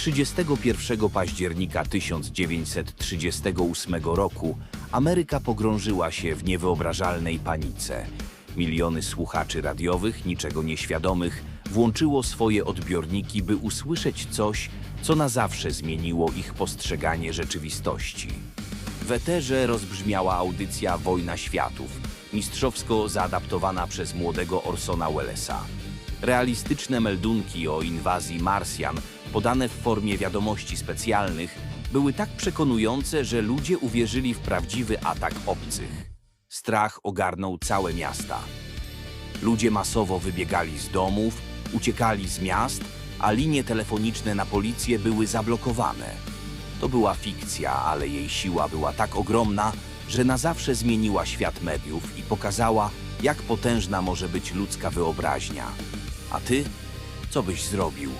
31 października 1938 roku Ameryka pogrążyła się w niewyobrażalnej panice. Miliony słuchaczy radiowych, niczego nieświadomych, włączyło swoje odbiorniki, by usłyszeć coś, co na zawsze zmieniło ich postrzeganie rzeczywistości. W eterze rozbrzmiała audycja Wojna Światów, mistrzowsko zaadaptowana przez młodego Orsona Wellesa. Realistyczne meldunki o inwazji Marsjan, podane w formie wiadomości specjalnych, były tak przekonujące, że ludzie uwierzyli w prawdziwy atak obcych. Strach ogarnął całe miasta. Ludzie masowo wybiegali z domów, uciekali z miast, a linie telefoniczne na policję były zablokowane. To była fikcja, ale jej siła była tak ogromna, że na zawsze zmieniła świat mediów i pokazała, jak potężna może być ludzka wyobraźnia. A ty? Co byś zrobił?